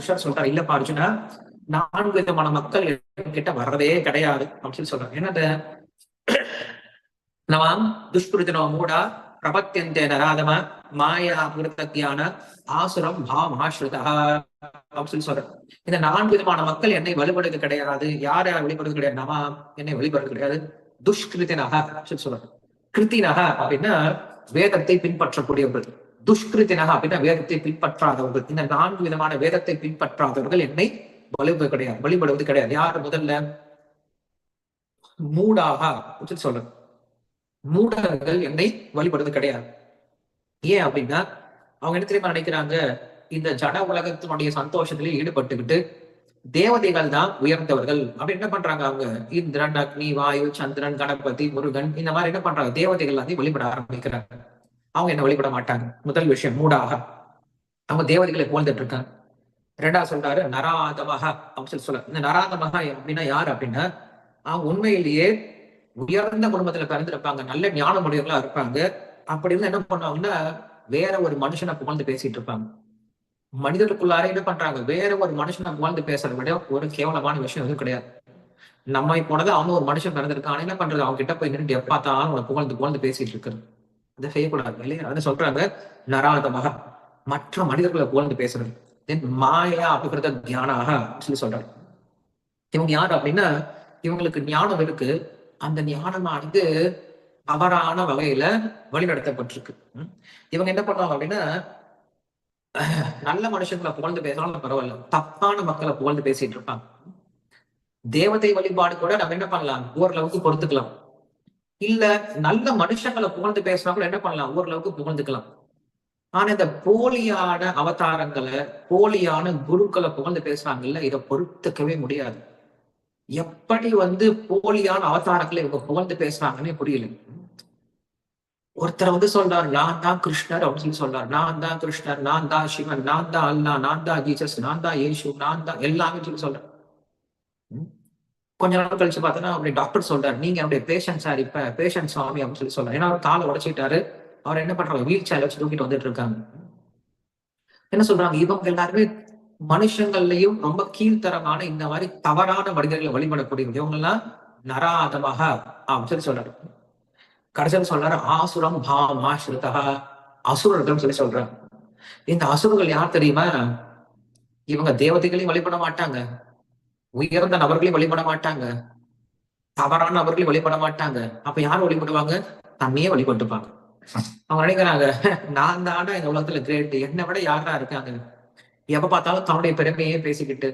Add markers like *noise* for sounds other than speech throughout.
கிருஷ்ணர் சொல்றாரு. இல்லப்பா அர்ஜுனா நான்கு விதமான மக்கள் கிட்ட வர்றதே கிடையாது அப்படின்னு சொல்லி சொல்றாங்க. என்னது நவாம் துஷ்கிருத்தினோ மூடா பிரபத்தியந்தே நராதம மாயா அமிர்தத்தியான ஆசுரம் பாமாஸ்ருதா அப்படின்னு சொல்லி சொல்றேன் இந்த நான்கு விதமான மக்கள் என்னை வழிபடுறது கிடையாது. யார் யார் வழிபடுறது கிடையாது? நமா என்னை வழிபடுறது கிடையாது. துஷ்கிருத்தினக அப்படின்னு சொல்றேன் கிருத்தினக அப்படின்னா வேதத்தை பின்பற்றக்கூடியவர்கள். துஷ்கிருத்தினக அப்படின்னா வேதத்தை பின்பற்றாதவர்கள். இந்த நான்கு விதமான வேதத்தை பின்பற்றாதவர்கள் என்னை வழிபடுவது கிடையாது வழிபடுவது கிடையாது. யார் முதல்ல? மூடாக சொல்ற மூடர்கள் என்னை வழிபடுவது கிடையாது. ஏன் அப்படின்னா அவங்க என்ன தெரியுமா நினைக்கிறாங்க? இந்த ஜட உலகத்தினுடைய சந்தோஷத்திலே ஈடுபட்டுக்கிட்டு தேவதைகள் தான் உயர்ந்தவர்கள். அப்படி என்ன பண்றாங்க அவங்க? இந்திரன் அக்னி வாயு சந்திரன் கணபதி முருகன் இந்த மாதிரி என்ன பண்றாங்க? தேவதைகள் வந்து வழிபட ஆரம்பிக்கிறாங்க. அவங்க என்ன வழிபட மாட்டாங்க? முதல் விஷயம் மூடாக. அவங்க தேவதைகளை புகழ்ந்துட்டு இருக்காங்க ரெண்டா சொல்றாரு நராதமாக அப்படின்னு சொல்லி சொல்ல இந்த நராதமாக அப்படின்னா யார் அப்படின்னா அவங்க உண்மையிலேயே உயர்ந்த குடும்பத்துல பிறந்திருப்பாங்க நல்ல ஞான முடிவுகளா இருப்பாங்க. அப்படி இருந்து என்ன பண்ணுவாங்கன்னா வேற ஒரு மனுஷனை புகழ்ந்து பேசிட்டு இருப்பாங்க. மனிதர்களுக்குள்ளார என்ன பண்றாங்க? வேற ஒரு மனுஷனை புகழ்ந்து பேசுறத விட ஒரு கேவலமான விஷயம் எதுவும் கிடையாது. நம்மை போனது அவன் ஒரு மனுஷன் பிறந்திருக்கான். என்ன பண்றது? அவங்க கிட்ட போய் நின்று எப்பாத்தாலும் அவங்களை புகழ்ந்து புகழ்ந்து பேசிட்டு இருக்கிறது. அதை செய்யக்கூடாது இல்லையா? அதை சொல்றாங்க நராதமாக மற்ற மனிதர்களை புகழ்ந்து பேசுறது. தென் மாயா அப்படிங்கிறத தியானாக சொல்லி சொல்றாங்க. இவங்க யார் அப்படின்னா இவங்களுக்கு ஞானம் இருக்கு. அந்த ஞானமானது தவறான வகையில வழிநடத்தப்பட்டிருக்கு. இவங்க என்ன பண்ணுவாங்க அப்படின்னா நல்ல மனுஷங்களை புகழ்ந்து பேசினாலும் பரவாயில்ல. தப்பான மக்களை புகழ்ந்து பேசிட்டு இருப்பாங்க. தேவதை வழிபாடு கூட நம்ம என்ன பண்ணலாம்? ஓரளவுக்கு பொறுத்துக்கலாம். இல்ல நல்ல மனுஷங்களை புகழ்ந்து பேசினா கூட என்ன பண்ணலாம்? ஓரளவுக்கு புகழ்ந்துக்கலாம். ஆனா இந்த போலியான அவதாரங்களை போலியான குருக்களை புகழ்ந்து பேசுறாங்கல்ல இதை பொறுத்துக்கவே முடியாது. எப்படி வந்து போலியான அவதாரங்களை இவங்க புகழ்ந்து பேசுறாங்கன்னே புரியல. ஒருத்தர் வந்து சொல்றாரு நான் தான் கிருஷ்ணர் அப்படின்னு சொல்லி சொல்றாரு. நான் தான் கிருஷ்ணர் நான் தான் சிவன் நான் தான் அல்லா நான் தான் ஜீசஸ் நான் தான் ஏசு நான் தான் எல்லாமே சொல்லி சொல்றேன் கொஞ்ச நாள் கழிச்சு பார்த்தோன்னா அப்படி டாக்டர் சொல்றாரு நீங்க என்னுடைய பேஷண்ட் சார் இப்ப பேஷண்ட் சுவாமி அப்படின்னு சொல்லி சொல்றாரு. ஏன்னா அவர் காலை உடைச்சிட்டாரு. அவர் என்ன பண்றாங்க வீல் சேர்ல வச்சு தூக்கிட்டு வந்துட்டு இருக்காங்க. என்ன சொல்றாங்க? இவங்க எல்லாருமே மனுஷங்கள்லயும் ரொம்ப கீழ்த்தரமான இந்த மாதிரி தவறான மனிதர்களை வழிபடக்கூடியவங்க. இவங்க எல்லாம் நராதமாக அப்படின்னு சொல்லி சொல்றாரு. கடைசியில் சொல்றாரு ஆசுரம் பாமா ஸ்ருதா அசுரர்கள் சொல்லி சொல்றாங்க இந்த அசுரர்கள் யார் தெரியுமா? இவங்க தேவதைகளையும் வழிபட மாட்டாங்க. உயர்ந்த நபர்களையும் வழிபட மாட்டாங்க தவறான நபர்களையும் வழிபட மாட்டாங்க அப்ப யார் வழிபடுவாங்க? தன்னையே வழிபட்டுப்பாங்க. அவங்க நினைக்கிறாங்க நான் தாண்டா இந்த உலகத்துல கிரேட் என்னை விட யாரா இருக்காங்க? எப்ப பார்த்தாலும் தன்னுடைய பெருமையே பேசிக்கிட்டு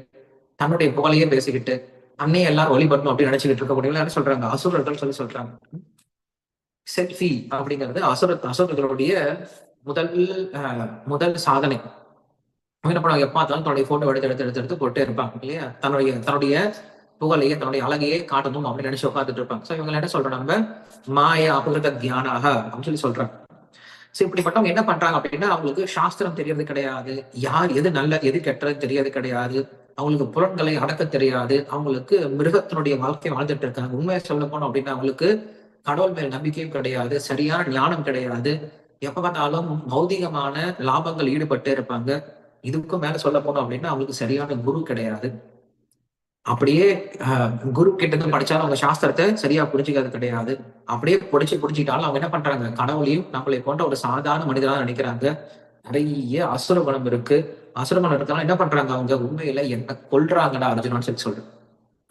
தன்னுடைய புகழையே பேசிக்கிட்டு அன்னையே எல்லாரும் வழிபடணும் அப்படின்னு நினைச்சுக்கிட்டு இருக்கக்கூடியவங்க என்ன சொல்றாங்க. அசுரர்கள் சொல்லி சொல்றாங்க. செல்ஃபி அப்படிங்கிறது அசுர அசுரர்களுடைய முதல் அஹ், முதல் சாதனை. என்ன பண்ணுவாங்க எப்ப பார்த்தாலும் தன்னுடைய போட்டோ எடுத்து எடுத்து எடுத்து எடுத்து போட்டே இருப்பாங்க இல்லையா? தன்னுடைய தன்னுடைய புகழையே தன்னுடைய அழகையே காட்டணும் அப்படின்னு நினைச்சு உட்காந்துட்டு இருப்பாங்க. சோ இவங்க என்ன சொல்றாங்க மாய அபகிருத தியானாக அப்படின்னு சொல்லி சொல்றாங்க. சோ இப்படிப்பட்டவங்க என்ன பண்றாங்க அப்படின்னா அவங்களுக்கு சாஸ்திரம் தெரியறது கிடையாது யார் எது நல்லது எது கெட்டது தெரியறது கிடையாது அவங்களுக்கு புலன்களை அடக்க தெரியாது அவங்களுக்கு மிருகத்தினுடைய வாழ்க்கையை வாழ்ந்துட்டு இருக்காங்க. உண்மையை சொல்ல போனோம் அப்படின்னா அவங்களுக்கு கடவுள் மேல் நம்பிக்கையும் கிடையாது சரியான ஞானம் கிடையாது. எப்ப பார்த்தாலும் பௌதிகமான லாபங்கள் ஈடுபட்டே இருப்பாங்க. இதுக்கும் மேல சொல்ல போனோம் அப்படின்னா அவங்களுக்கு சரியான குரு கிடையாது. அப்படியே குரு கிட்ட இருந்து படிச்சாலும் அவங்க சாஸ்திரத்தை சரியா புரிஞ்சுக்கிறது கிடையாது. அப்படியே புடிச்சு புடிச்சிட்டாலும் அவங்க என்ன பண்றாங்க? கடவுளையும் நம்மளை போன்ற ஒரு சாதாரண மனிதராக நினைக்கிறாங்க. நிறைய அசுர குணம் இருக்கு. அசுர குணம் என்ன பண்றாங்க அவங்க? உண்மையில என்ன கொல்றாங்கடா அர்ஜுனான்னு சொல்லி சொல்றேன்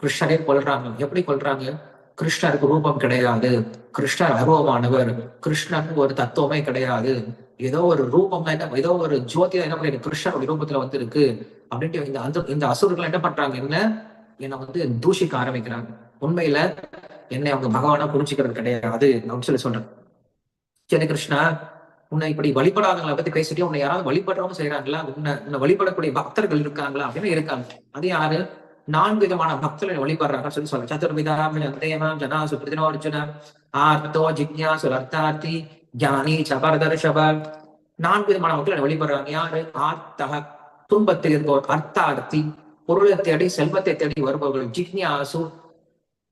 கிருஷ்ணரே கொல்றாங்க. எப்படி கொல்றாங்க? கிருஷ்ணருக்கு ரூபம் கிடையாது. கிருஷ்ணர் அருவமானவர் கிருஷ்ணன் ஒரு தத்துவமே கிடையாது. ஏதோ ஒரு ரூபம் என்ன ஏதோ ஒரு ஜோதியா என்ன பண்ணி கிருஷ்ணனுடைய ரூபத்துல வந்து இருக்கு அப்படின்ட்டு இந்த அந்த இந்த அசுரர்கள் என்ன பண்றாங்க என்ன? என்னை வந்து தூஷிக்க ஆரம்பிக்கிறாங்க. உண்மையில என்னை அவங்க பகவானா புரிஞ்சுக்கிறது கிடையாது அப்படின்னு சொல்லி சொல்றேன். சரி கிருஷ்ணா உன்னை இப்படி வழிபடாதவங்களை பத்தி பேசிட்டு உன்னை யாராவது வழிபடுறவங்க செய்யறாங்களா உன்னை உன்னை வழிபடக்கூடிய பக்தர்கள் இருக்காங்களா? அப்படின்னு இருக்காங்க. அது யாரு? நான்கு விதமான பக்தர்கள் வழிபடுறாங்க சொல்லி சொல்ல சதுர்விதாம் தேவம் ஜனா சுப்ரதினோ அர்ஜுன ஆர்த்தோ ஜிக்யா அர்த்தார்த்தி ஞானி சபரதர்ஷப நான்கு விதமான மக்கள் வழிபடுறாங்க. யாரு? ஆர்த்தக துன்பத்தில் இருப்பவர் அர்த்தார்த்தி பொருளை தேடி செல்வத்தை தேடி வருபவர்கள் ஜிக்னியாசு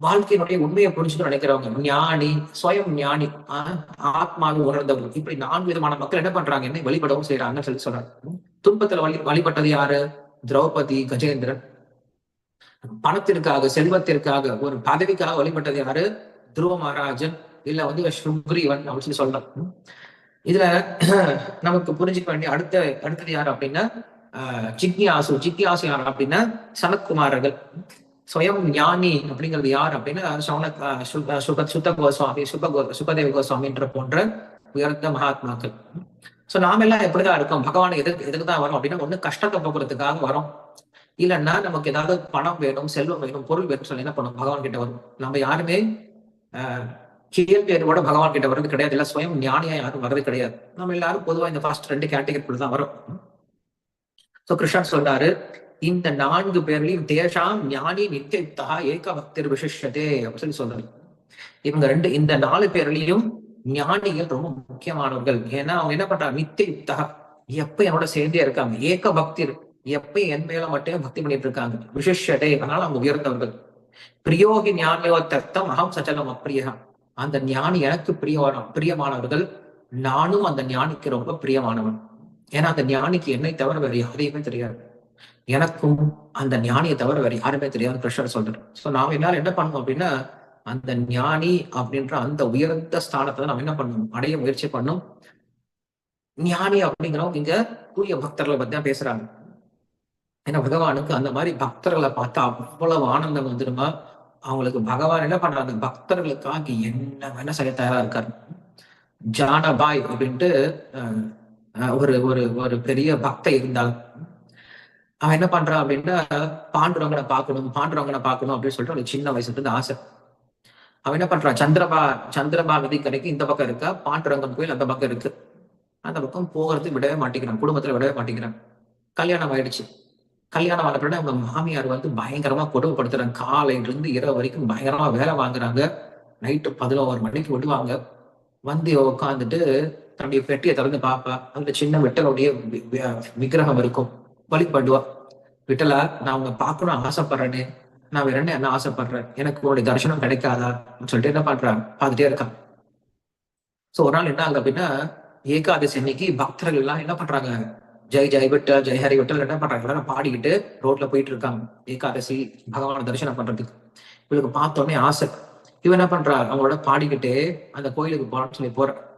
வாழ்க்கையினுடைய உண்மையை புரிஞ்சுட்டு நினைக்கிறவங்க ஞானி சுயம் ஞானி ஆஹ், ஆத்மாவை உணர்ந்தவர்கள் இப்படி நான்கு விதமான மக்கள் என்ன பண்றாங்க? என்ன வழிபடவும் செய்யறாங்கன்னு சொல்லி சொல்றாங்க துன்பத்துல வழி வழிபட்டது யாரு? திரௌபதி கஜேந்திரன். பணத்திற்காக செல்வத்திற்காக ஒரு பதவிக்காக வழிபட்டது யாரு? துருவ மகாராஜன். இல்ல வந்து சுக்ரீவன் அப்படின்னு சொல்லி சொல்லலாம். இதுல *clears throat* நமக்கு புரிஞ்சுக்க வேண்டிய அடுத்த அடுத்தது யார் அப்படின்னா ஆஹ் ஜிக்யாசு ஜிக்யாசு யார் அப்படின்னா சனத்குமாரர்கள். சுயம் ஞானி அப்படிங்கிறது யார் அப்படின்னா சௌன சுக சுத்த கோஸ்வாமி சுப கோ சுபதேவ கோஸ்வாமின்ற போன்ற உயர்ந்த மகாத்மாக்கள். சோ நாம எல்லாம் எப்படிதான் இருக்கோம். பகவான் எதுக்கு எதுக்கு தான் வரும் அப்படின்னா ஒண்ணு கஷ்டத்தை போக்குறதுக்காக வரும். இல்லைன்னா நமக்கு ஏதாவது பணம் வேணும் செல்வம் வேணும் பொருள் வேணும் சொல்லி என்ன பண்ணும் பகவான் கிட்ட வரும் நம்ம யாருமே கேள்வி அறிவோட பகவான் கிட்ட வர்றது கிடையாது. இல்ல சுயம் ஞானியா யாரும் வர்றது கிடையாது. நம்ம எல்லாரும் பொதுவா இந்த ஃபர்ஸ்ட் ரெண்டு கேட்டகரிக்குள்ள தான் வரும் சோ கிருஷ்ணன் சொல்றாரு இந்த நான்கு பேர்லயும் தேஷாம் ஞானி நித்தியுக்தா ஏக பக்தர் விசிஷதே அப்படின்னு சொல்லி சொல்றாரு. இவங்க ரெண்டு இந்த நாலு பேர்லையும் ஞானிகள் ரொம்ப முக்கியமானவர்கள். ஏன்னா அவங்க என்ன பண்றாங்க? நித்தியுக்தா. எப்ப என்னோட சேர்ந்தே இருக்காங்க. ஏக பக்தி எப்ப என் மேல மட்டும் பக்தி பண்ணிட்டு இருக்காங்க. விசிஷடே அதனால அவங்க உயர்ந்தவர்கள். பிரியோகி ஞானியோ தத்தம் அகம் சச்சலம் அப்பிரியா. அந்த ஞானி எனக்கு பிரியமான பிரியமானவர்கள் நானும் அந்த ஞானிக்கு ரொம்ப பிரியமானவன். ஏன்னா அந்த ஞானிக்கு என்னை தவிர வேறு யாரையுமே தெரியாது. எனக்கும் அந்த ஞானியை தவிர வேற யாருமே தெரியாது கிருஷ்ணர் சொல்றாரு. சோ நாம் எல்லாரும் என்ன பண்ணணும் அப்படின்னா அந்த ஞானி அப்படின்ற அந்த உயர்ந்த ஸ்தானத்தை நம்ம என்ன பண்ணணும் அடைய முயற்சி பண்ணும். ஞானி அப்படிங்கிறவங்க இங்க தூய பக்தர்களை பத்தி தான் பேசுறாங்க. ஏன்னா பகவானுக்கு அந்த மாதிரி பக்தர்களை பார்த்தா அவ்வளவு ஆனந்தம் வந்துடுமா? அவங்களுக்கு பகவான் என்ன பண்றாங்க பக்தர்களுக்காக என்ன வேணா செய்ய தயாரா இருக்காரு. ஜானபாய் அப்படின்ட்டு ஒரு ஒரு ஒரு பெரிய பக்தை இருந்தால் அவன் என்ன பண்றான் அப்படின்னா பாண்டுரங்கனை பார்க்கணும் பாண்டுரங்கனை பார்க்கணும் அப்படின்னு சொல்லிட்டு ஒரு சின்ன வயசுல இருந்து ஆசை. அவன் என்ன பண்றான்? சந்திரபா சந்திரபா நதி கரைக்கு இந்த பக்கம் இருக்கா? பாண்டுரங்கன் கோயில் அந்த பக்கம் இருக்கு. அந்த பக்கம் போகிறது விடவே மாட்டேங்கிறான். குடும்பத்துல விடவே மாட்டேங்கிறான். கல்யாணம் ஆயிடுச்சு. கல்யாணம் ஆன பிறகு அவங்க மாமியார் வந்து பயங்கரமா கொடுமைப்படுத்துறாங்க. காலையில இருந்து இரவு வரைக்கும் பயங்கரமா வேலை வாங்குறாங்க. நைட்டு பதினோரு மணிக்கு விடுவாங்க. வந்து உட்காந்துட்டு தன்னுடைய பெட்டியை திறந்து பார்ப்பா. அந்த சின்ன விட்டலுடைய வி- விக்கிரகம் இருக்கும். வழிபடுவா விட்டலா நான் உங்க பார்க்கணும் ஆசைப்படுறேனே. நான் வேற என்ன என்ன ஆசைப்படுறேன்? எனக்கு உங்களுடைய தரிசனம் கிடைக்காதா? அப்படின்னு சொல்லிட்டு என்ன பண்றான் பார்த்துட்டே இருக்கான் சோ ஒரு நாள் என்ன ஆகுது அப்படின்னா ஏகாதசி அன்னைக்கு பக்தர்கள் எல்லாம் என்ன பண்றாங்க? ஜெய் ஜெய் விட்டல் ஜெய் ஹரி விட்டல் என்ன பண்றாங்க எல்லாரும் பாடிக்கிட்டு ரோட்ல போயிட்டு இருக்காங்க. ஏகாதசி பகவான தரிசனம் பண்றதுக்கு. இவளுக்கு பார்த்தோன்னே ஆசை. இவன் என்ன பண்றா? அவங்களோட பாடிக்கிட்டே அந்த கோயிலுக்கு போறான்னு சொல்லி போற.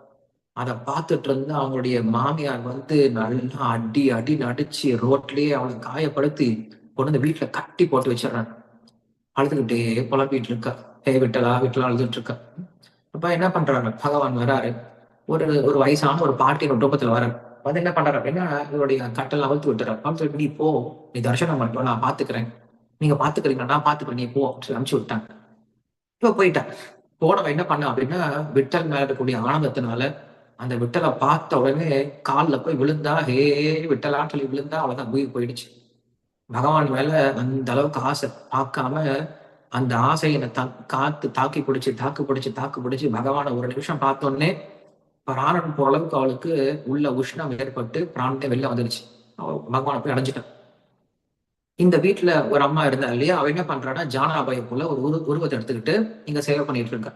அதை பார்த்துட்டு இருந்து அவங்களுடைய மாமியார் வந்து நல்லா அடி அடி நடிச்சு ரோட்லயே அவளை காயப்படுத்தி கொண்டு வந்து வீட்டுல கட்டி போட்டு வச்சிடறாங்க. அழுதுகிட்டே புலம்பிட்டு இருக்கா. ஹே விட்டலா விட்டலா அழுதுட்டு இருக்கா. அப்ப என்ன பண்றாங்க? பகவான் வராரு. ஒரு ஒரு வயசான ஒரு பாட்டியின் ரூபத்துல வராரு. வந்து என்ன பண்றாரு அப்படின்னா இவருடைய கட்டெல்லாம் அவுத்து விட்டுறாரு. அவுத்து விட்டு நீ போ. நீ தரிசனம் பண்ணிட்டு நான் பாத்துக்கிறேன். நீங்க பாத்துக்கிறீங்க நான் பாத்துக்கிறேன். நீ போ அப்படின்னு அனுப்பிச்சு விட்டாங்க. இப்ப போயிட்டான் போனவன் என்ன பண்ண அப்படின்னா விட்டல் மேல இருக்கக்கூடிய ஆனந்தத்தினால அந்த விட்டலை பார்த்த உடனே கால்ல போய் விழுந்தா ஹே விட்டலான்னு சொல்லி விழுந்தா அவ்வளோதான் உயிர் போயிடுச்சு. பகவான் மேல அந்த அளவுக்கு ஆசை பார்க்காம அந்த ஆசையை தா காத்து தாக்கி பிடிச்சி தாக்கு பிடிச்சி தாக்கு பிடிச்சி பகவானை ஒரு நிமிஷம் பார்த்தோன்னே பிராணன் போற அளவுக்கு அவளுக்கு உள்ள உஷ்ணம் ஏற்பட்டு பிராணத்தை வெளில வந்துருச்சு. அவள் பகவானை போய் அடைஞ்சிட்டான் இந்த வீட்டுல ஒரு அம்மா இருந்தா இல்லையா? அவ என்ன பண்றான்னா ஜானாபாய போல ஒரு உரு உருவத்தை எடுத்துக்கிட்டு இங்க சேவை பண்ணிட்டு இருக்கா.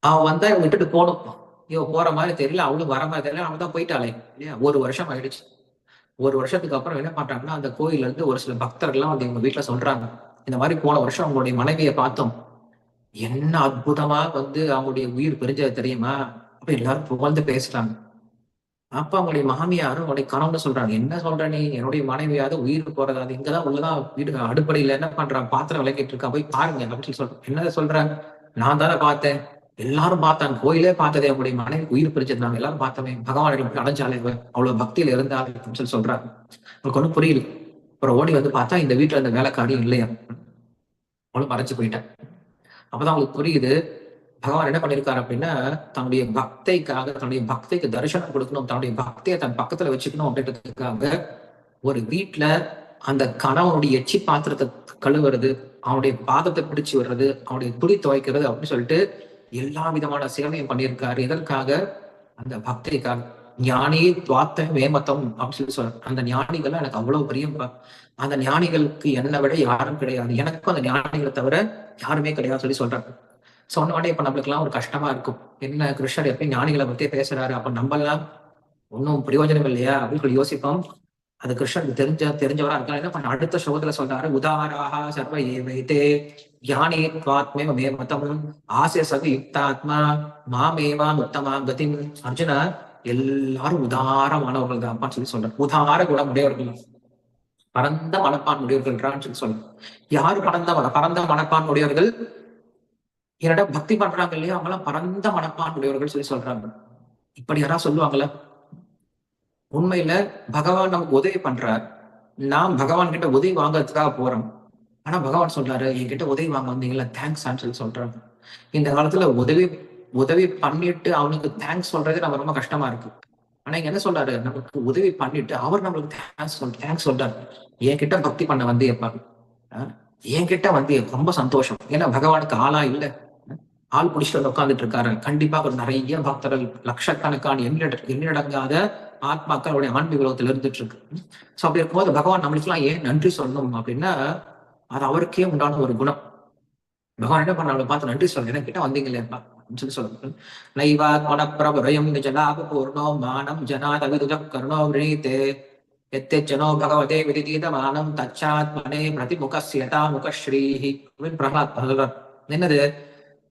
அவன் வந்தா இவங்க விட்டுட்டு போகணும். இவ போற மாதிரி தெரியல. அவளும் வர மாதிரி தெரியல. அவன் தான் போயிட்டாளே. இல்லையா? ஒரு வருஷம் ஆயிடுச்சு. ஒரு வருஷத்துக்கு அப்புறம் என்ன பண்றாங்கன்னா அந்த கோயில்ல இருந்து ஒரு சில பக்தர்கள்லாம் வந்து இவங்க வீட்டுல சொல்றாங்க. இந்த மாதிரி போன வருஷம் அவங்களுடைய மனைவியை பார்த்தோம். என்ன அற்புதமா வந்து அவங்களுடைய உயிர் பிரிஞ்சது தெரியுமா? எல்லாரும் புகழ்ந்து பேசுறாங்க. அப்ப அவங்களுடைய மாமியாரும் அவங்களுடைய கணவன் சொல்றாங்க என்ன சொல்ற நீ? என்னுடைய மனைவியாவது உயிர் போறதா? அது இங்கதான் உள்ளதான் வீடு அடுப்படையில என்ன பண்றான்? பாத்திரம் விளக்கிட்டு இருக்கா போய் பாருங்க அப்படின்னு சொல்லி சொல்றேன் என்ன சொல்றாங்க? நான் தானே பார்த்தேன். எல்லாரும் பார்த்தாங்க. கோயிலே பார்த்ததே அவங்களுடைய மனைவி உயிர் பிரிச்சிருந்தாங்க எல்லாரும் பார்த்தோமே. பகவான் போய் அடைஞ்சாலே அவ்வளவு பக்தியில இருந்தாள் அப்படின்னு சொல்லி சொல்றாங்க. அவங்களுக்கு ஒண்ணு புரியல. அப்புறம் ஓடி வந்து பார்த்தா இந்த வீட்டுல அந்த வேலைக்காரியும் இல்லையா? அவளும் மறைச்சு போயிட்டேன் அப்பதான் அவங்களுக்கு புரியுது பகவான் என்ன பண்ணிருக்காரு அப்படின்னா தன்னுடைய பக்தைக்காக தன்னுடைய பக்தைக்கு தரிசனம் கொடுக்கணும் தன்னுடைய பக்தியை தன் பக்கத்துல வச்சுக்கணும் அப்படின்றதுக்காக ஒரு வீட்டுல அந்த கணவனுடைய எச்சி பாத்திரத்தை கழுவுறது அவனுடைய பாதத்தை பிடிச்சு விடுறது அவனுடைய துடி துவைக்கிறது அப்படின்னு சொல்லிட்டு எல்லா விதமான சேவையும் பண்ணியிருக்காரு. இதற்காக அந்த பக்திக்காக. ஞானி துவாத்த வேமத்தம் அப்படின்னு சொல்லி சொல்ற அந்த ஞானிகள் எனக்கு அவ்வளவு பிரியம் அந்த ஞானிகளுக்கு என்னை விட யாரும் கிடையாது. எனக்கும் அந்த ஞானிகளை தவிர யாருமே கிடையாது சொல்லி சொல்றாங்க. சொன்ன உடனே இப்ப நம்மளுக்குலாம் ஒரு கஷ்டமா இருக்கும். என்ன கிருஷ்ணர் எப்படி ஞானிகளை பத்தி பேசுறாரு? அப்ப நம்ம எல்லாம் ஒன்றும் பிரயோஜனம் இல்லையா? அப்படின்னு சொல்லி யோசிப்போம். அது கிருஷ்ணனுக்கு தெரிஞ்ச தெரிஞ்சவரா இருக்கா என்ன பண்ண அடுத்த ஸ்லோகத்துல சொல்றாரு உதாராக சர்வ ஏவைத்தே ஞானே துவாத்மே மே மதம் ஆசிய சகு யுக்தாத்மா மாமேவா முத்தமா கதிம். அர்ஜுனா எல்லாரும் உதாரமானவர்கள் தான் சொல்லி சொல்றாரு. உதார குணம் உடையவர்கள் பரந்த மனப்பான் உடையவர்கள்ன்றான்னு சொல்லி சொல்றாரு. யாரு பரந்த மன பரந்த மனப்பான் உடையவர்கள் என்னிடம் பக்தி பண்றாங்க இல்லையா அவங்களாம் பரந்த மனப்பான் சொல்லி சொல்றாங்க. இப்படி யாரா சொல்லுவாங்களா? உண்மையில பகவான் நமக்கு உதவி பண்றார். நாம் பகவான் கிட்ட உதவி வாங்குறதுக்காக போறோம் ஆனா பகவான் சொல்றாரு என்கிட்ட உதவி வாங்க வந்தீங்களா தேங்க்ஸ் சொல்லி சொல்றாங்க இந்த காலத்துல உதவி உதவி பண்ணிட்டு அவனுக்கு தேங்க்ஸ் சொல்றதே நம்ம ரொம்ப கஷ்டமா இருக்கு. ஆனா இங்க என்ன சொல்றாரு? நமக்கு உதவி பண்ணிட்டு அவர் நம்மளுக்கு தேங்க்ஸ் சொல் தேங்க்ஸ் சொல்றாரு. என்கிட்ட பக்தி பண்ண வந்து எப்பாரு என்கிட்ட வந்து ரொம்ப சந்தோஷம். ஏன்னா பகவானுக்கு ஆளா இல்லை. ஆள் பிடிச்சிட்டு வந்து உட்காந்துட்டு இருக்காரு. கண்டிப்பா ஒரு நிறைய பக்தர்கள் லட்சக்கணக்கான எண்ணிட எண்ணிடங்காத ஆத்மாக்களுடைய ஆன்மீக உலகத்துல இருந்துட்டு இருக்கு. சோ அப்படி இருக்கும்போது பகவான் நம்மளுக்கு எல்லாம் ஏன் நன்றி சொல்லணும் அப்படின்னா அது அவருக்கே உண்டான ஒரு குணம். பகவான் என்ன பண்ண அவளை பார்த்து நன்றி சொல்றேன் கிட்ட வந்தீங்க இல்லையா? சொல்லி சொல்லுங்க நைவாத்மன பிரபுரயம் நிஜலாப பூர்ணோ மானம் ஜனாதவிதுஜ கருணோ விரீதே எத்தெச்சனோ பகவதே விதிதீதமானம் தச்சாத்மனே பிரதிமுகசியதா முகஸ்ரீஹி அப்படின்னு பிரகலாத் என்னது?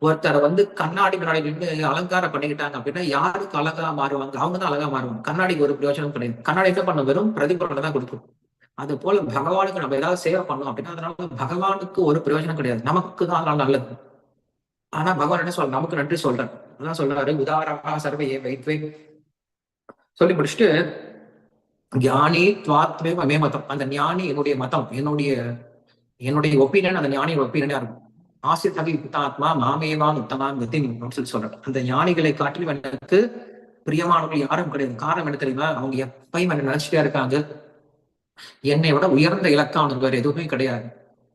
ஒருத்தரை வந்து கண்ணாடி முன்னாடி நின்று அலங்காரம் பண்ணிக்கிட்டாங்க அப்படின்னா யாருக்கு அழகா மாறுவாங்க? அவங்க தான் அழகா மாறுவாங்க. கண்ணாடிக்கு ஒரு பிரயோஜனம் கிடையாது. கண்ணாடி என்ன பண்ண வெறும் பிரதிபலனை தான் கொடுக்கும். அது போல பகவானுக்கு நம்ம ஏதாவது சேவை பண்ணோம் அப்படின்னா அதனால பகவானுக்கு ஒரு பிரயோஜனம் கிடையாது. நமக்கு தான் அதனால நல்லது. ஆனா பகவான் என்ன சொல்ற? நமக்கு நன்றி சொல்றேன் அதான் சொல்றாரு உதாரணா சர்வையே வைத்வே. சொல்லி முடிச்சுட்டு ஞானி துவாத்மே மே மதம். அந்த ஞானி என்னுடைய மதம் என்னுடைய என்னுடைய ஒப்பீனியன் அந்த ஞானியோட ஒப்பீனியனா இருக்கும். ஆசித்தகி புத்தாத்மா மாமேவான் உத்தமான் கத்தி சொல்லி சொல்றேன் அந்த ஞானிகளை காட்டிலும் எனக்கு பிரியமானவர்கள் யாரும் கிடையாது. காரணம் என்ன தெரியுமா? அவங்க எப்பயும் என்ன நினைச்சிட்டே இருக்காங்க. என்னை விட உயர்ந்த இலக்கான வேற எதுவுமே கிடையாது.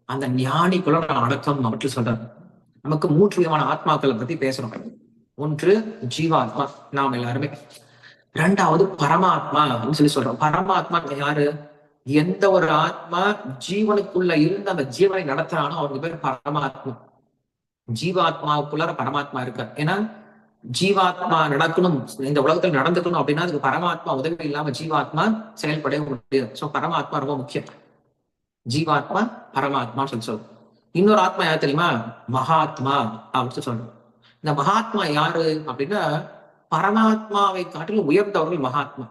அந்த ஞானிக்குள்ள நான் அடக்கம் அவற்றில் சொல்றேன் நமக்கு மூன்று விதமான ஆத்மாக்களை பத்தி பேசுறோம். ஒன்று ஜீவாத்மா. நாம் எல்லாருமே. ரெண்டாவது பரமாத்மா அப்படின்னு சொல்லி சொல்றோம். பரமாத்மா யாரு? எந்த ஒரு ஆத்மா ஜீவனுக்குள்ள இருந்து அந்த ஜீவனை நடத்துறானோ அவருக்கு பேர் பரமாத்மா. ஜீவாத்மாவுக்குள்ளார பரமாத்மா இருக்கார். ஏன்னா ஜீவாத்மா நடக்கணும். இந்த உலகத்துல நடந்துக்கணும் அப்படின்னா அதுக்கு பரமாத்மா உதவி இல்லாம ஜீவாத்மா செயல்பட முடியாது. சோ பரமாத்மா ரொம்ப முக்கியம். ஜீவாத்மா பரமாத்மா சொல்லி சொல்றோம். இன்னொரு ஆத்மா யார் தெரியுமா? மகாத்மா அப்படின்னு சொல்றோம். இந்த மகாத்மா யாரு அப்படின்னா பரமாத்மாவை காட்டிலும் உயர்ந்தவர்கள் மகாத்மா.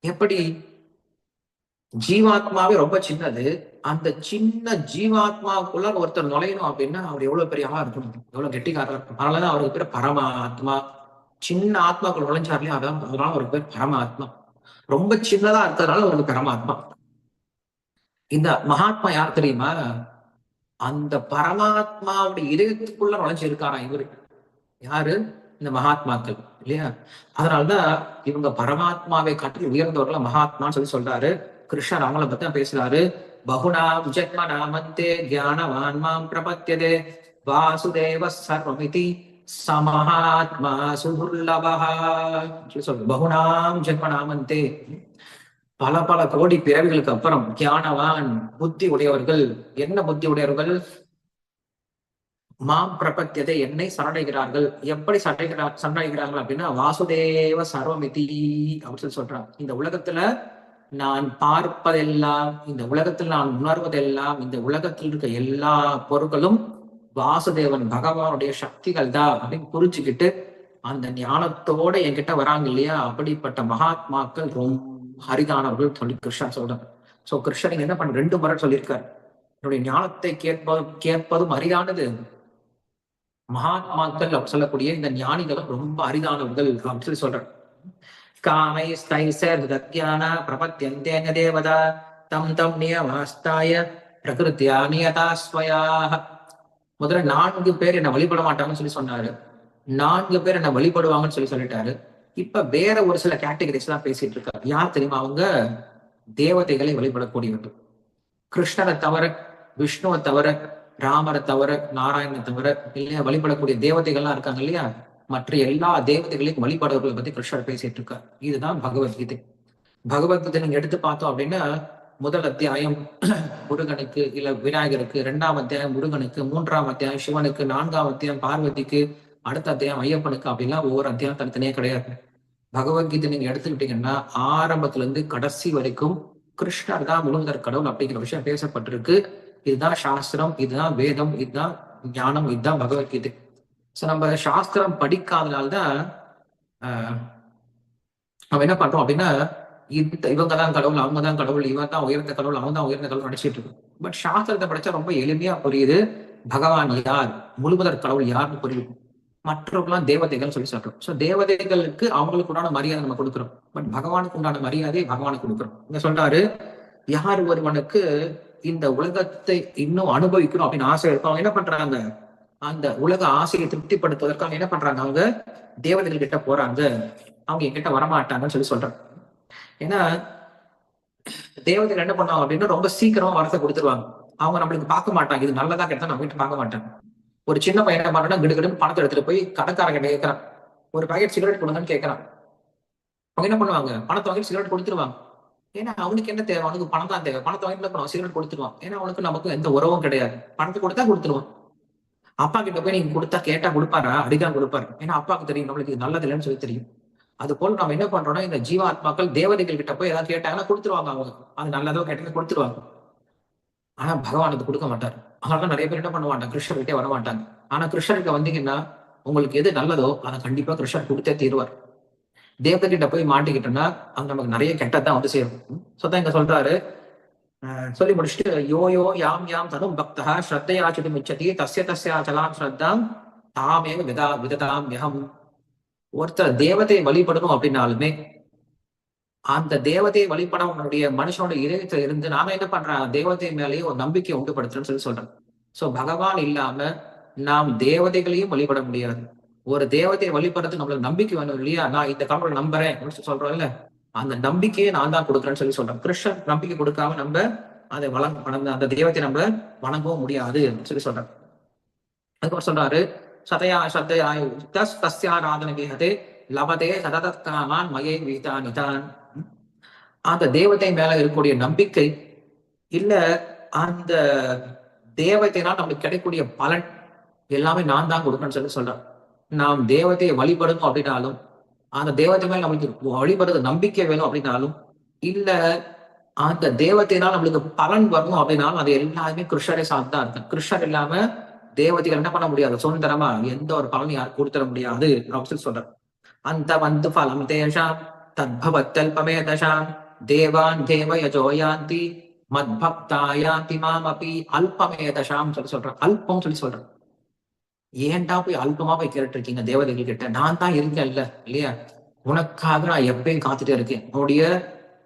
எப்படி? ஜீவாத்மாவே ரொம்ப சின்னது. அந்த சின்ன ஜீவாத்மாவுக்குள்ள ஒருத்தர் நுழையணும் அப்படின்னா அவர் எவ்வளவு பெரிய ஆளா இருக்கணும் எவ்வளவு கெட்டிக்காரா இருக்கும் அதனாலதான் அவருக்கு பேர் பரமாத்மா. சின்ன ஆத்மாக்குள் நுழைஞ்சார்லயே அதான் அதனால அவருக்கு பேர் பரமாத்மா. ரொம்ப சின்னதா இருக்கிறதுனால அவருக்கு பரமாத்மா. இந்த மகாத்மா யார் தெரியுமா? அந்த பரமாத்மாவுடைய இதயத்துக்குள்ள நுழைஞ்சிருக்காரா இவரு. யாரு? இந்த மகாத்மாக்கள் இல்லையா? அதனாலதான் இவங்க பரமாத்மாவை காட்டி உயர்ந்தவர்களை மகாத்மான்னு சொல்லி சொல்றாரு. கிருஷ்ணர் அவங்கள பத்தி பேசுறாரு. பகுனாம் ஜென்மனாமந்தே ஞானவான் மாம் பிரபத்தியதே. வாசுதேவ சர்வமிதி சமஹாத்மா சுதுர்லபா சொல்லு பகுனாம் ஜென்மனாமந்தே பல பல கோடி பிறவிகளுக்கு அப்புறம் ஞானவான் புத்தி உடையவர்கள் என்ன புத்தி உடையவர்கள்? மாம் பிரபத்தியதை என்னை சரணடைகிறார்கள். எப்படி சண்டைகிறார் சரணடைகிறார்கள் அப்படின்னா வாசுதேவ சர்வமிதி அப்படின்னு சொல்லி சொல்றாங்க. இந்த உலகத்துல நான் பார்ப்பதெல்லாம் இந்த உலகத்தில் நான் உணர்வதெல்லாம் இந்த உலகத்தில் இருக்க எல்லா பொருட்களும் வாசுதேவன் பகவானுடைய சக்திகள் தான் அப்படின்னு புரிஞ்சுக்கிட்டு அந்த ஞானத்தோட என்கிட்ட வராங்க இல்லையா? அப்படிப்பட்ட மகாத்மாக்கள் ரொம்ப ஹரிதானவர்கள் சொல்லி கிருஷ்ணன் சொல்றாங்க சோ கிருஷ்ணன் என்ன பண்ண ரெண்டு முறை சொல்லியிருக்காரு. என்னுடைய ஞானத்தை கேட்பதும் கேட்பதும் அரிதானது. மகாத்மாக்கள் சொல்லக்கூடிய இந்த ஞானிகளும் ரொம்ப அரிதானவர்கள் அப்படின்னு சொல்லி சொல்றாங்க कामैस्तैसैर्दत्यान प्रपद्यन्तेन देवता தம் தம் நியமாஸ்தாய பிரகிருத்தியா நியதா ஸ்வயாக முதல்ல நான்கு பேர் என்ன வழிபட மாட்டாங்கன்னு சொல்லி சொன்னாரு நான்கு பேர் என்ன வழிபடுவாங்கன்னு சொல்லி சொல்லிட்டாரு இப்ப வேற ஒரு சில கேட்டகரிஸ் எல்லாம் பேசிட்டு இருக்காரு யார் தெரியுமா அவங்க தேவதைகளை வழிபடக்கூடியவர்கள் கிருஷ்ணரை தவிர விஷ்ணுவை தவிர ராமரை தவிர நாராயணனை தவிர இல்லையா வழிபடக்கூடிய தேவதைகள்லாம் இருக்காங்க இல்லையா மற்ற எல்லா தேவதைகளையும் வழிபாடுகளை பத்தி கிருஷ்ணர் பேசிட்டு இருக்கார் இதுதான் பகவத்கீதை பகவத்கீதை நீங்க எடுத்து பார்த்தோம் அப்படின்னா முதல் அத்தியாயம் *clears throat* முருகனுக்கு இல்ல விநாயகருக்கு இரண்டாம் அத்தியாயம் முருகனுக்கு மூன்றாம் அத்தியாயம் சிவனுக்கு நான்காம் அத்தியாயம் பார்வதிக்கு அடுத்த அத்தியாயம் ஐயப்பனுக்கு அப்படிலாம் ஒவ்வொரு அத்தியாயம் தனித்தனியே கிடையாது. பகவத்கீதை நீங்க எடுத்துக்கிட்டீங்கன்னா ஆரம்பத்துல இருந்து கடைசி வரைக்கும் கிருஷ்ணர் தான் முழுந்தர் கடவுள் அப்படிங்கிற விஷயம் பேசப்பட்டிருக்கு. இதுதான் சாஸ்திரம் இதுதான் வேதம் இதுதான் ஞானம் இதுதான் பகவத்கீதை. ஸோ நம்ம சாஸ்திரம் படிக்காதனால்தான் ஆஹ், நம்ம என்ன பண்றோம் அப்படின்னா இவங்க தான் கடவுள் அவங்க தான் கடவுள் இவன் தான் உயர்ந்த கடவுள் அவன் தான் உயர்ந்த கடவுள் நினைச்சிட்டு இருக்கும். பட் சாஸ்திரத்தை படிச்சா ரொம்ப எளிமையா புரியுது பகவான் யார் முழுமுதற் கடவுள் யாருன்னு புரியுது. மற்றவர்களாம் தேவதைகள் சொல்லி சொல்றோம். ஸோ தேவதைகளுக்கு அவங்களுக்கு உண்டான மரியாதை நம்ம கொடுக்குறோம். பட் பகவானுக்கு உண்டான மரியாதையை பகவானுக்கு கொடுக்குறோம். இங்க சொல்றாரு யார் ஒருவனுக்கு இந்த உலகத்தை இன்னும் அனுபவிக்கணும் அப்படின்னு ஆசை இருக்கும். அவங்க என்ன பண்றாங்க? அந்த உலக ஆசையை திருப்திப்படுத்துவதற்காக என்ன பண்றாங்க அவங்க? தேவதைகள் கிட்ட போறாங்க. அவங்க என்கிட்ட வரமாட்டாங்கன்னு சொல்லி சொல்றாங்க. ஏன்னா தேவதைகள் என்ன பண்ணுவாங்க அப்படின்னா ரொம்ப சீக்கிரமா வரத்தை கொடுத்துருவாங்க. அவங்க நம்மளுக்கு பார்க்க மாட்டாங்க. இது நல்லதா கிடைத்தா நம்ம கிட்ட பார்க்க மாட்டாங்க. ஒரு சின்ன பையன் என்ன பண்றான்னா கிடுகிடுன்னு பணத்தை எடுத்துட்டு போய் கடைக்காரங்க கேட்கறான் ஒரு பாக்கெட் சிகரெட் கொடுங்கன்னு கேட்கறான் அவங்க என்ன பண்ணுவாங்க? பணத்தை வாங்கி சிகரெட் கொடுத்துருவாங்க. ஏன்னா அவனுக்கு என்ன தேவை? அவனுக்கு பணம் தான் தேவை. பணத்தை வாங்கிட்டு பண்ணுவான்? சிகரெட் கொடுத்துருவான். ஏன்னா அவனுக்கு நமக்கு எந்த உறவும் கிடையாது. பணத்தை கொடுத்தா கொடுத்துருவான். அப்பா கிட்ட போய் நீங்க கொடுத்தா கேட்டா கொடுப்பாரா? அடிதான் கொடுப்பாரு. ஏன்னா அப்பாவுக்கு தெரியும் நம்மளுக்கு இது நல்லது இல்லைன்னு சொல்லி தெரியும். அது போல நம்ம என்ன பண்றோம்னா இந்த ஜீவாத்மாக்கள் தேவதைகள் கிட்ட போய் ஏதாவது கேட்டாங்கன்னா கொடுத்துருவாங்க அவங்க. அது நல்லதோ கேட்டதோ கொடுத்துருவாங்க. ஆனா பகவான் அது கொடுக்க மாட்டார். அதனால நிறைய பேர் என்ன பண்ண மாட்டாங்க கிருஷ்ணர் கிட்டே வர மாட்டாங்க. ஆனா கிருஷ்ணர்கிட்ட வந்தீங்கன்னா உங்களுக்கு எது நல்லதோ அதை கண்டிப்பா கிருஷ்ணர் கொடுத்தே தீருவார். தேவதைகிட்ட போய் மாட்டிக்கிட்டோம்னா அது நமக்கு நிறைய கெட்டதான் வந்து சேரும். சொதான் இங்க சொல்றாரு சொல்லி முடிச்சுட்டு யோ யோ யாம் யாம் தனும் பக்தா ஸ்ரத்தையாச்சுட்டு இச்சதி தஸ்ய தஸ்யா சலாம் ஸ்ரத்தாம் தாமே விதா விததாம் யகம் ஒருத்தர் தேவத்தை வழிபடணும் அப்படின்னாலுமே அந்த தேவதையை வழிபட உன்னுடைய மனுஷனோட இதயத்துல இருந்து நாம என்ன பண்றேன் தேவதை மேலேயே ஒரு நம்பிக்கை உண்டுபடுத்துறேன்னு சொல்லி சொல்றேன் சோ பகவான் இல்லாம நாம் தேவதைகளையும் வழிபட முடியாது ஒரு தேவதையை வழிபடுறது நம்மளுக்கு நம்பிக்கை வேணும் இல்லையா நான் இந்த கடவுளை நம்புறேன் அப்படின்னு சொல்லி அந்த நம்பிக்கையை நான் தான் கொடுக்குறேன்னு சொல்லி சொல்றேன் கிருஷ்ணன் நம்பிக்கை கொடுக்காம நம்ம அதை வளங்க வணங்க அந்த தெய்வத்தை நம்ம வணங்கவும் முடியாது சொல்லி சொல்றேன் அதுக்கப்புறம் சொல்றாரு சதயா சதயா தஸ் தஸ்யாராதன விஹதே லபதே சததத்காமான் மயே வீதா நிதான். அந்த தெய்வத்தை மேல இருக்கக்கூடிய நம்பிக்கை இல்ல அந்த தேவதைனால் நம்மளுக்கு கிடைக்கக்கூடிய பலன் எல்லாமே நான் தான் கொடுக்கணும்னு சொல்லி சொல்றேன் நாம் தேவதையை வழிபடணும் அப்படின்னாலும் அந்த தேவத்தை மேல நம்மளுக்கு வழிபடுறது நம்பிக்கை வேணும் அப்படின்னாலும் இல்ல அந்த தேவத்தினால் நம்மளுக்கு பலன் வரணும் அப்படின்னாலும் அது எல்லாருமே கிருஷ்ணரை சார்ந்து தான் இருக்கு கிருஷ்ணர் இல்லாம தேவதைகள் என்ன பண்ண முடியாது. சுதந்திரமா எந்த ஒரு பலனும் யார் கொடுத்துட முடியாது அப்படின்னு சொல்லி அந்த வந்து பலம் தேஷாம் தத்பவத்தல்பமே தசாம் தேவான் தேவ யஜோயாந்தி மத்பக்தாயாந்தி மாம் அப்பி அல்பமே தசாம் சொல்லி சொல்றேன் அல்பம் சொல்லி சொல்றேன் ஏன்டா போய் அல்பமா போய் கேட்டு இருக்கீங்க தேவதைகள் கிட்ட? நான் தான் இருக்கேன் இல்ல இல்லையா? உனக்காக நான் எப்பயும் காத்துட்டே இருக்கேன். உன்னுடைய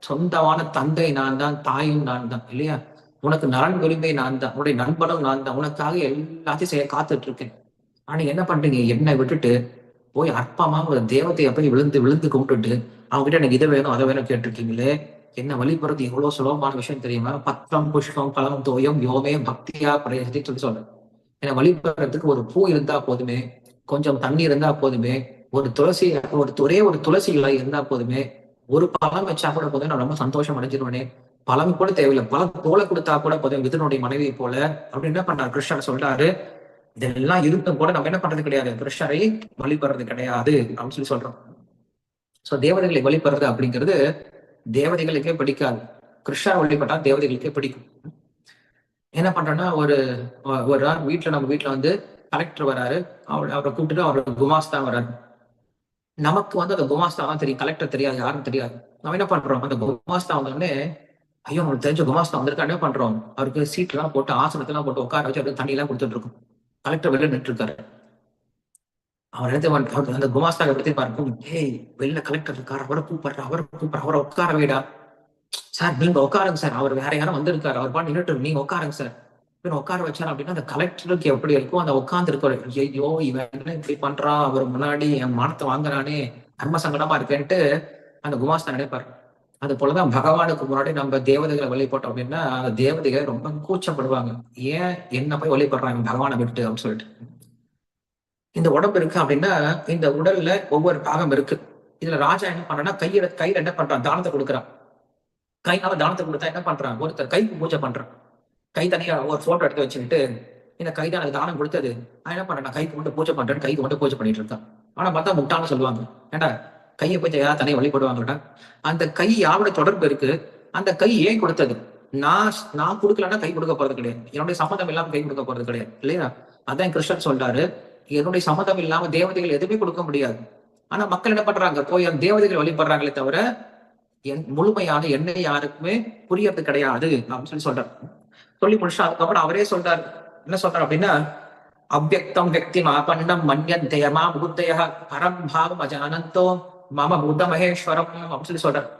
சொந்தமான தந்தை நான் தான் தாயும் நான் தான் இல்லையா? உனக்கு நலன் விரும்பி நான் தான் உன்னுடைய நண்பனும் நான் தான் உனக்காக எல்லாத்தையும் செய்ய காத்துட்டு இருக்கேன் ஆனா என்ன பண்றீங்க? என்னை விட்டுட்டு போய் அற்பமா ஒரு தேவத்தையை போய் விழுந்து விழுந்து கும்பிட்டுட்டு அவங்க கிட்ட எனக்கு இதை வேணும் அதை வேணும் கேட்டிருக்கீங்களே என்ன வழிபடுறது எவ்வளவு சுலபமான விஷயம் தெரியுமா? பத்தம் புஷ்பம் பழம் தோயம் யோமே பக்தியா பிரயத்தி சொல்லி. சொல்றேன் ஏன்னா வழிபடுறதுக்கு ஒரு பூ இருந்தா போதுமே கொஞ்சம் தண்ணி இருந்தா போதுமே ஒரு துளசி ஒரு ஒரே ஒரு துளசி இலை இருந்தா போதுமே ஒரு பழம் வச்சா கூட போதும். நான் ரொம்ப சந்தோஷம் அடைஞ்சிருவேனே. பழம் கூட தேவையில்லை. பழம் தோலை கொடுத்தா கூட போதும். விதனுடைய மனைவி போல. அப்படின்னு என்ன பண்ணார்? கிருஷ்ணர் சொல்றாரு இதெல்லாம் இருந்தும் கூட நம்ம என்ன பண்றது கிடையாது. கிருஷ்ணரை வழிபடுறது கிடையாது. அப்படின்னு சொல்லி சொல்றோம். சோ தேவதைகளை வழிபடுறது அப்படிங்கிறது தேவதைகளுக்கே பிடிக்காது. கிருஷ்ணர் வழிபட்டா தேவதைகளுக்கே பிடிக்கும். என்ன பண்றோம்னா ஒரு ஒரு நாள் வீட்டுல நம்ம வீட்டுல வந்து கலெக்டர் வராரு. அவர் அவரை கூப்பிட்டுட்டு அவரோட குமாஸ்தான் வராரு. நமக்கு வந்து அந்த குமாஸ்தா தான் தெரியும். கலெக்டர் தெரியாது யாரும் தெரியாது. நம்ம என்ன பண்றோம்? அந்த குமாஸ்தா வந்தோடனே ஐயோ உங்களுக்கு தெரிஞ்ச குமாஸ்தா வந்திருக்கா? என்ன பண்றோம்? அவருக்கு சீட் எல்லாம் போட்டு ஆசனத்தெல்லாம் போட்டு உட்கார வச்சு அவருக்கு தண்ணி எல்லாம் கொடுத்துட்டு இருக்கோம். கலெக்டர் வெளில நின்று இருக்காரு அவர் என்ன அந்த குமாஸ்தா எடுத்து பார்க்கும் ஏய் வெளில கலெக்டர் இருக்காரு. அவரை கூப்பிடுற அவரை கூப்பிடுற. அவரை உட்கார வீடா சார் நீங்க உட்காருங்க சார். அவர் வேற யாரும் வந்திருக்காரு. அவர் பாட்டு நின்றுட்டு நீங்க உட்காருங்க சார். உட்கார வச்சார் அப்படின்னா அந்த கலெக்டருக்கு எப்படி இருக்கும் அந்த உட்கார்ந்து இருக்கிற ஐயோ இவன் என்ன இப்படி பண்றான் அவர் முன்னாடி என் மானத்தை வாங்குறானே. கர்ம சங்கடமா இருக்கேன்ட்டு அந்த குமாஸ்தான் நினைப்பாரு. அது போலதான் பகவானுக்கு முன்னாடி நம்ம தேவதைகளை வழிபட்டோம் அப்படின்னா அந்த தேவதைகள் ரொம்ப கூச்சப்படுவாங்க. ஏன் என்ன போய் வழிபடுறாங்க பகவானை விட்டு அப்படின்னு சொல்லிட்டு. இந்த உடம்பு இருக்கு அப்படின்னா இந்த உடல்ல ஒவ்வொரு பாகம் இருக்கு. இதுல ராஜா என்ன பண்றான்னா கையில கையில என்ன பண்றான்? தானத்தை கொடுக்குறான். கைனால தானத்தை கொடுத்தா என்ன பண்றான்? ஒருத்தர் கைக்கு பூஜை பண்றான். கை தனியா ஒரு போட்டோ எடுத்து வச்சுக்கிட்டு இந்த கை தான் தானம் கொடுத்தது. நான் என்ன பண்றேன்? கைக்கு மட்டும் பூஜை பண்றேன் கைக்கு மட்டும் பூஜை பண்ணிட்டு இருக்கான். ஆனா பார்த்தா முட்டான்னு சொல்லுவாங்க. ஏன்டா கையை போய் யாராவது தனியாக வழிபடுவாங்கடா அந்த கை யாரோட தொடர்பு இருக்கு? அந்த கை ஏன் கொடுத்தது? நான் நான் கொடுக்கலன்னா கை கொடுக்க போறது கிடையாது. என்னுடைய சம்மதம் இல்லாம கை கொடுக்க போறது கிடையாது. இல்லையா? அதான் கிருஷ்ணன் சொல்றாரு. என்னுடைய சம்மதம் இல்லாம தேவதைகள் எதுவுமே கொடுக்க முடியாது. ஆனா மக்கள் என்ன பண்றாங்க? போய் அந்த தேவதைகள் வழிபடுறாங்களே தவிர என் முழுமையான எண்ணெய் யாருக்குமே புரியறது கிடையாது அப்படின்னு சொல்லி சொல்றாரு. சொல்லி முடிச்சா அதுக்கப்புறம் அவரே சொல்றாரு. என்ன சொல்றாரு அப்படின்னா அவ்வக்தம் வக்தி மாபண்ணம் மன்யன் தயமா புத்தய பரம் பாவம் அஜானந்தோ மம பூத மகேஸ்வரம் அப்படின்னு சொல்லி சொல்றாரு.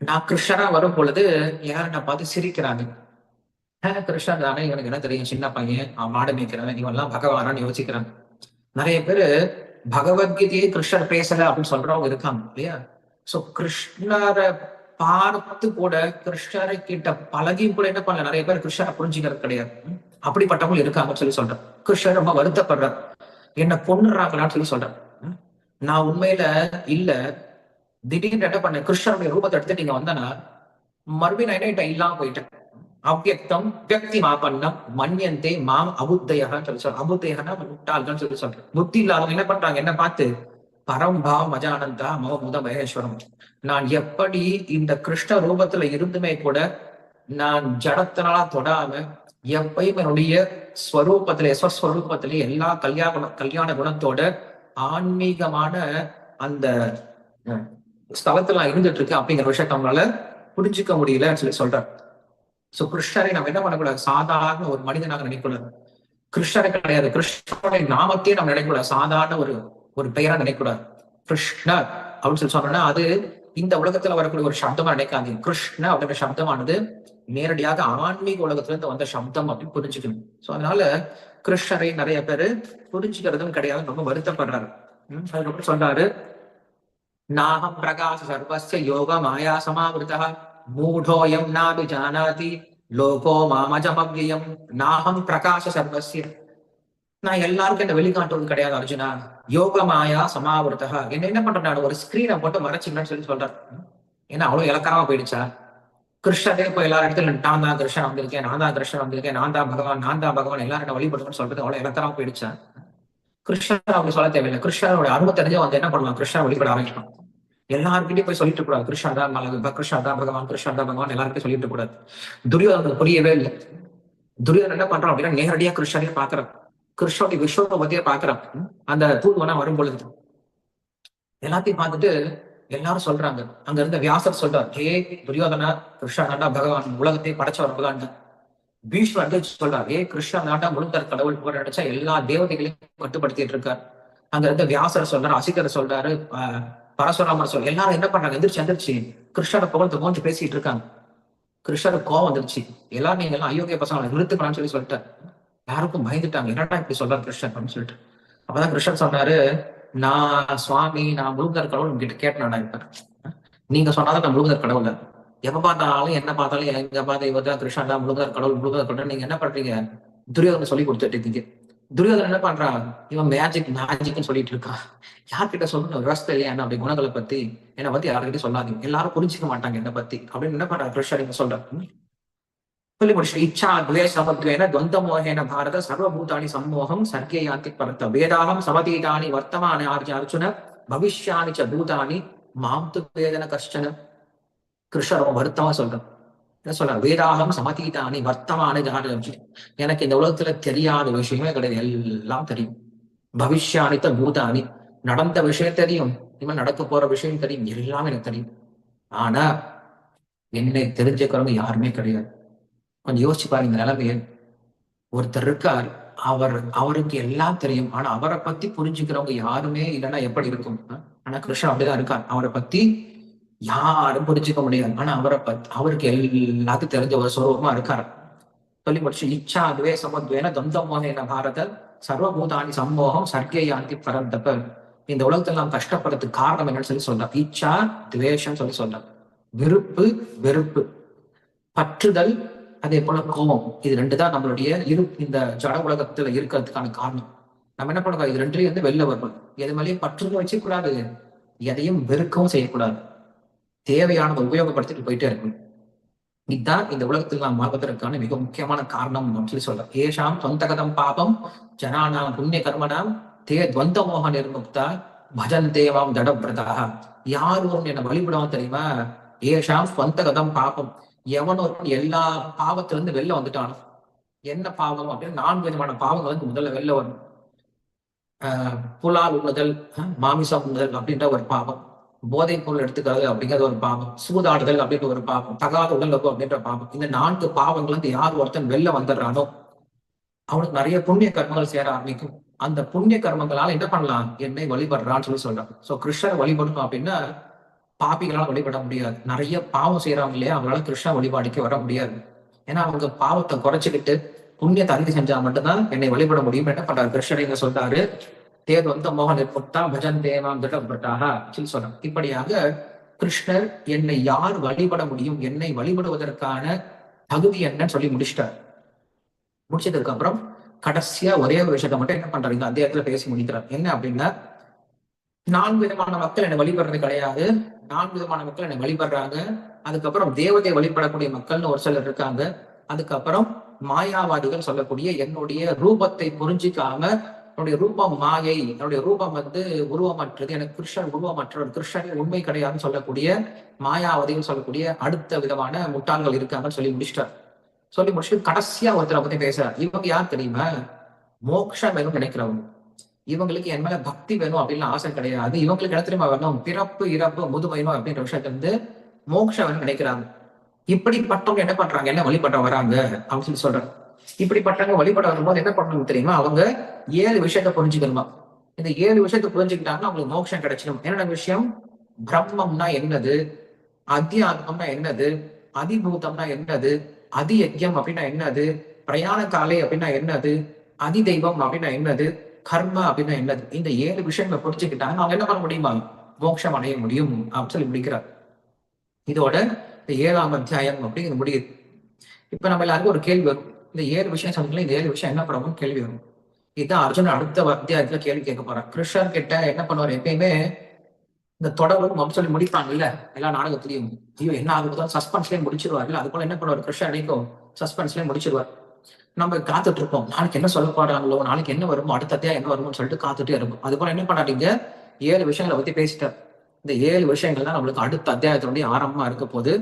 நான் கிருஷ்ணரா வரும் பொழுது யார் என்னை பார்த்து சிரிக்கிறாங்க. கிருஷ்ணன் தானே இவனுக்கு என்ன தெரியும்? சின்ன பையன் அவன் மாடு மேய்க்கிறவன் எல்லாம் பகவானான்னு யோசிக்கிறாங்க. நிறைய பேரு பகவத்கீதையை கிருஷ்ணர் பேசல அப்படின்னு சொல்றவங்க இருக்காங்க இல்லையா? சோ கிருஷ்ணரை பார்த்து கூட கிருஷ்ணரை கிட்ட பழகியும் கூட என்ன பண்ணல. நிறைய பேர் கிருஷ்ணரை புரிஞ்சுக்கிறது கிடையாது. அப்படிப்பட்டவங்களும் இருக்காங்கன்னு சொல்லி சொல்றேன் கிருஷ்ணர் ரொம்ப வருத்தப்படுறார். என்ன கொண்டுறாங்களான்னு சொல்லி சொல்றேன் நான் உண்மையில இல்ல. திடீர்னு என்ன பண்ணேன்? கிருஷ்ணருடைய ரூபத்தை எடுத்து நீங்க வந்தனா மறுபடியும் நான் என்ன இல்லாம போயிட்டேன். அவ்யக்தம் வியக்தி மாபண்ணம் மன்யந்தே மாம் அபுத்தயகன்னு சொல்லி சொல்றேன் அபுத்தயகன்னா முட்டாள்கள்னு சொல்லி சொல்றேன். புத்தி இல்லாதவங்க என்ன பண்றாங்க என்ன பார்த்து? பரம்பாவ் மஜானந்தா மோ முத மகேஸ்வரம். நான் எப்படி இந்த கிருஷ்ண ரூபத்துல இருந்துமே கூட நான் ஜடத்தினால தொடாம எப்பயும் என்னுடைய ஸ்வரூபத்திலே ஸ்வஸ்வரூபத்துல எல்லா கல்யாண கல்யாண குணத்தோட ஆன்மீகமான அந்த ஸ்தலத்துல நான் இருந்துட்டு இருக்கேன் அப்படிங்கிற விஷயத்த அவங்களால புரிஞ்சுக்க முடியலன்னு சொல்லி சொல்றேன். சோ கிருஷ்ணரை நம்ம என்ன பண்ணக்கூடாது? சாதாரண ஒரு மனிதனாக நினைக்கக்கூடாது. கிருஷ்ணரை கிடையாது. கிருஷ்ணனுடைய நாமத்தையே நம்ம நினைக்கக்கூடாது. சாதாரண ஒரு ஒரு பெயரா நினைக்கக்கூடாது. கிருஷ்ணர் அப்படின்னு சொல்லி சொன்னோம்னா அது இந்த உலகத்துல வரக்கூடிய ஒரு சப்தமா நினைக்காதீங்க. கிருஷ்ண அப்படின்ற சப்தமானது நேரடியாக ஆன்மீக உலகத்துல இருந்து வந்த சப்தம் அப்படின்னு புரிஞ்சுக்கணும். சோ அதனால கிருஷ்ணரை நிறைய பேரு புரிஞ்சுக்கிறதும் கிடையாது. ரொம்ப வருத்தப்படுறாரு. உம் அதுக்கப்புறம் சொல்றாரு நாகம் பிரகாச சர்வஸ்ய யோக மாயா சமாவிருதா மூடோயம் நாபி ஜானாதி லோகோ மாமஜமவ்யம் நாகம் பிரகாச சர்வசிய நான் எல்லாருக்கும் இந்த வெளிக்காட்டுவது கிடையாது அர்ஜுனா. யோக மாயா சமாவிருத்தா என்ன என்ன பண்றேன் நான்? ஒரு ஸ்கிரீனை போட்டு மறைச்சிங்கன்னு சொல்லி சொல்றேன் ஏன்னா அவ்வளவு இலக்கரமா போயிடுச்சா? கிருஷ்ணனே இப்போ எல்லா இடத்துல நான் தான் கிருஷ்ணன் வந்திருக்கேன் நான் தான் கிருஷ்ணன் வந்திருக்கேன் நான் தான் பகவான் நான் தான் பகவான் எல்லாரும் என்ன வழிபடுறேன்னு சொல்றது அவ்வளவு இலக்கரமா போயிடுச்சா? கிருஷ்ணன் அப்படி சொல்ல தேவையில்லை. கிருஷ்ணனோட அருமை வந்து என்ன பண்ணுவான்? கிருஷ்ணன் வழிபட ஆரம்பிக்கலாம் எல்லாருக்கிட்டையும் போய் சொல்லிட்டு கூடாது கிருஷ்ணா தான் மலகு கிருஷ்ணா தான் பகவான் கிருஷ்ணா தான் பகவான் எல்லாருக்கும் சொல்லிட்டு கூடாது துரியோதனுக்கு புரியவே இல்லை. துரியோதன் என்ன பண்றான் அப்படின்னா நேரடியா கிருஷ்ணனே பாக்குறான் கிருஷ்ணனுடைய விஸ்வபதியை பாக்குறான் அந்த தூதுவனா வரும் பொழுது எல்லாத்தையும் பார்த்துட்டு எல்லாரும் சொல்றாங்க. அங்க இருந்த வியாசர் சொல்றார் ஏ துரியோதனா கிருஷ்ணா நாண்டா பகவான் உலகத்தை படைச்சவர் பகவான் பீஷ்மர் வந்து சொல்றார் ஏ கிருஷ்ணா நாண்டா முழுத்தர் கடவுள் போற நினைச்சா எல்லா தேவதைகளையும் கட்டுப்படுத்திட்டு இருக்கார். அங்க இருந்த வியாசர் சொல்றாரு அசிகர் சொல்றாரு ஆஹ் பரசுராமர் சொல் எல்லாரும் என்ன பண்றாங்க? எந்திரிச்சு எந்திரிச்சு. கிருஷ்ணரை புகழ்ந்து புகழ்ந்து பேசிட்டு இருக்காங்க. கிருஷ்ணருக்கு கோவம் வந்துருச்சு. எல்லாரும் நீங்க எல்லாம் அயோக்கிய பசங்களை நிறுத்துக்கலாம்னு சொல்லி சொல்லிட்டேன் யாருக்கும் பயந்துட்டாங்க. என்னடா இப்படி சொல்றாரு கிருஷ்ணன் அப்படின்னு சொல்லிட்டு. அப்பதான் கிருஷ்ணன் சொன்னாரு நான் சுவாமி நான் முருகர் கடவுள் உங்ககிட்ட கேட்டேன் நான் இப்ப நீங்க சொன்னாதான் நான் முருகர் கடவுள். எப்ப பார்த்தாலும் என்ன பார்த்தாலும் எங்க பார்த்தா இவர் கிருஷ்ணன் தான் முருகர் கடவுள் முருகர் கடவுள் நீங்க என்ன பண்றீங்க? துரியோதனை சொல்லி கொடுத்துட்டு இருக்கீங்க. துரியோதன் என்ன பண்றான்? இவன் மேஜிக் மேஜிக்னு சொல்லிட்டு இருக்கான். யார்கிட்ட சொல்லணும்? விவசாய இல்லையா? என்ன? அப்படி குணங்களை பத்தி என்னை பத்தி யார்கிட்ட சொல்லாதீங்க. எல்லாரும் புரிஞ்சுக்க மாட்டாங்க என்னை பத்தி. அப்படின்னு என்ன பண்றான் கிருஷ்ணர் சொல்லி முடிச்சு இச்சா துவேஷமத்வேன துவந்தமோகேன பாரத சர்வபூதானி சம்மோகம் சர்க்கே யாந்தி பரத்த வேதாகம் சமதீதானி வர்த்தமான ஆர்ஜி அர்ஜுன பவிஷ்யானி ச பூதானி மாம் வேதன கஷ்டன கிருஷ்ணர் வருத்தமா சொல்றான். என்ன சொல்றாங்க? வேதாகம் சமதீதானி வர்த்தமான ஜான எனக்கு இந்த உலகத்துல தெரியாத விஷயமே கிடையாது. எல்லாம் தெரியும். பவிஷ்யானித்த பூதானி. நடந்த விஷயம் தெரியும். இனிமேல் நடக்க போற விஷயம் தெரியும். எல்லாமே எனக்கு தெரியும். ஆனா என்னை தெரிஞ்சுக்கிறவங்க யாருமே கிடையாது. கொஞ்சம் யோசிச்சு பாருங்க இந்த ஒருத்தர் இருக்கார். அவர் அவருக்கு எல்லாம் தெரியும். ஆனா அவரை பத்தி புரிஞ்சுக்கிறவங்க யாருமே இல்லைன்னா எப்படி இருக்கும்? ஆனா கிருஷ்ணன் அப்படிதான் இருக்கார். அவரை பத்தி யாரும் புரிஞ்சுக்க முடியாது. ஆனா அவரை பத் அவருக்கு எல்லாத்துக்கும் தெரிஞ்ச ஒரு சுரூபமா இருக்காரு. சொல்லி முடிச்சு இச்சா அதுவே சமத்வேன தொந்தமோகேன பாரத சர்வபூதானி சம்மோகம் சர்க்கேயாந்தி பரந்தப்ப இந்த உலகத்துல நாம் கஷ்டப்படுறதுக்கு காரணம் என்னன்னு சொல்லி சொன்னார். இச்சா துவேஷம் சொல்லி சொன்னார். விருப்பு வெறுப்பு. பற்றுதல் அதே போல கோபம். இது ரெண்டு தான் நம்மளுடைய இரு இந்த ஜட உலகத்துல இருக்கிறதுக்கான காரணம். நம்ம என்ன பண்ணுவோம் இது ரெண்டுலயும் வந்து வெளில வரணும். எது மேலேயும் பற்றுதல் வச்சுக்கூடாது எதையும் வெறுக்கவும் செய்யக்கூடாது. தேவையானதை உபயோகப்படுத்திட்டு போயிட்டே இருக்கணும். இதுதான் இந்த உலகத்தில் நாம் வாழ்வதற்கான மிக முக்கியமான காரணம் அப்படின்னு சொல்லி சொல்றோம். ஏஷாம் சொந்தகதம் பாபம் ஜனானாம் புண்ணிய கர்மனாம் தே துவந்த மோக நிர்முக்தா பஜன் தேவாம் ஜடபிரதா யார் ஒன்று என்ன வழிபடுவான் தெரியுமா? ஏஷாம் ஸ்வந்த கதம் பாபம். எவன் ஒருவன் எல்லா பாவத்திலிருந்து வெளில வந்துட்டானோ. என்ன பாவம் அப்படின்னு நான்கு விதமான பாவங்கள் வந்து முதல்ல வெளில வரும் புலால் உண்ணுதல் மாமிசம் உண்ணுதல் அப்படின்ற ஒரு பாவம். போதை பொருள் எடுத்துக்கிறது அப்படிங்கிறது ஒரு பாவம். சூதாடுதல் அப்படின்ற ஒரு பாவம். தகாத உடலுறவு அப்படின்ற பாவம். இந்த நான்கு பாவங்கள் வந்து யார் ஒருத்தன் வெளில வந்துடுறானோ அவனுக்கு நிறைய புண்ணிய கர்மங்கள் சேர ஆரம்பிக்கும். அந்த புண்ணிய கர்மங்களால என்ன பண்ணலாம்? என்னை வழிபடுறான்னு சொல்லி சொல்றான். சோ கிருஷ்ணரை வழிபடணும் அப்படின்னா பாபிகளால் வழிபட முடியாது. நிறைய பாவம் செய்யறாங்க இல்லையா? அவங்களால கிருஷ்ண வழிபாடுக்கு வர முடியாது. ஏன்னா அவங்க பாவத்தை குறைச்சிக்கிட்டு புண்ணியத்தை அதிகம் செஞ்சா மட்டும்தான் என்னை வழிபட முடியும். என்ன பண்றாரு? கிருஷ்ணர் இங்க சொல்றாரு. தேர் வந்த மோகன் புத்தா பஜன் தேவாம் திட்டப்பட்டாக சொல்லி இப்படியாக கிருஷ்ணர் என்னை யார் வழிபட முடியும்? என்னை வழிபடுவதற்கான தகுதி என்னன்னு சொல்லி முடிச்சிட்டார். முடிச்சதுக்கு அப்புறம் கடைசியா ஒரே ஒரு விஷயத்த மட்டும் என்ன பண்றாரு? இந்த அத்தியாயத்துல பேசி முடிக்கிறார். என்ன அப்படின்னா நான்கு விதமான மக்கள் என்னை வழிபடுறது கிடையாது. நான்கு விதமான மக்கள் என்னை வழிபடுறாங்க. அதுக்கப்புறம் தேவதை வழிபடக்கூடிய மக்கள்னு ஒரு சிலர் இருக்காங்க. அதுக்கப்புறம் மாயாவாதிகள் சொல்லக்கூடிய என்னுடைய ரூபத்தை புரிஞ்சிக்காம என்னுடைய ரூபம் மாயை என்னுடைய ரூபம் வந்து உருவமற்றது எனக்கு கிருஷ்ணன் உருவமற்றவர் கிருஷ்ணன் உண்மை கிடையாதுன்னு சொல்லக்கூடிய மாயாவதின்னு சொல்லக்கூடிய அடுத்த விதமான முட்டாள்கள் இருக்காங்கன்னு சொல்லி முடிச்சிட்டார். சொல்லி முடிச்சுட்டு கடைசியா ஒருத்தரை பத்தி பேசுறார். இவங்க யார் தெரியுமா? மோக்ஷம் வேணும் நினைக்கிறவங்க. இவங்களுக்கு என் மேல பக்தி வேணும் அப்படின்னு ஆசை கிடையாது. இவங்களுக்கு என்ன தெரியுமா வேணும்? பிறப்பு இறப்பு முதுமையினும் அப்படின்ற விஷயத்த வந்து மோக்ஷம் வேணும் நினைக்கிறாங்க. இப்படிப்பட்டவங்க என்ன பண்றாங்க? என்ன வழிபட்ட வராங்க? அப்படின்னு சொல்லி சொல்றாங்க இப்படிப்பட்டவங்க வழிபட வரும்போது என்ன பண்ணணும் தெரியுமா? அவங்க ஏழு விஷயத்த புரிஞ்சுக்கணுமா? இந்த ஏழு விஷயத்த புரிஞ்சுக்கிட்டாங்கன்னா அவங்களுக்கு மோட்சம் கிடைச்சிடும். என்னென்ன விஷயம்? பிரம்மம்னா என்னது? அத்தியாத்மம்னா என்னது? அதிபூதம்னா என்னது? அதி யஜ்யம் அப்படின்னா என்னது? பிரயாண காலை அப்படின்னா என்னது? அதி தெய்வம் அப்படின்னா என்னது? கர்ம அப்படின்னா என்னது? இந்த ஏழு விஷயங்களை புரிஞ்சுக்கிட்டாங்க அவங்க என்ன பண்ண முடியுமா? மோட்சம் அடைய முடியும் அப்படின்னு சொல்லி முடிக்கிறார். இதோட இந்த ஏழாம் அத்தியாயம் அப்படிங்கிறது முடியுது. இப்ப நம்ம எல்லாருக்கும் ஒரு கேள்வி வரும். இந்த ஏழு விஷயம் சொன்னீங்களா இந்த ஏழு விஷயம் என்ன பண்ணுவோம் கேள்வி வரும். இதுதான் அர்ஜுன் அடுத்த அத்தியாயத்துல கேள்வி கேட்க போறான் கிருஷ்ணர் கிட்ட என்ன பண்ணுவார்? எப்பயுமே இந்த தொடரும் அப்படின்னு முடிப்பாங்க இல்ல எல்லா நாடகத்திலையும். ஐயோ என்ன ஆகுதோ சஸ்பென்ஸ்லயே முடிச்சிருவார்ல அது போல என்ன பண்ணுவார்? கிருஷ்ணர் அன்னைக்கும் சஸ்பென்ஸ்லயே முடிச்சிருவார். நம்ம காத்துட்டு இருப்போம். நாளைக்கு என்ன சொல்ல போறாங்களோ நாளைக்கு என்ன வருமோ அடுத்த அத்தியாயம் என்ன வருமோன்னு சொல்லிட்டு காத்துட்டே இருக்கும் அது போல என்ன பண்ணாதீங்க ஏழு விஷயங்களை பத்தி பேசிட்டார். இந்த ஏழு விஷயங்கள் தான் நம்மளுக்கு அடுத்த அத்தியாயத்தினுடைய ஆரம்பமா இருக்க போது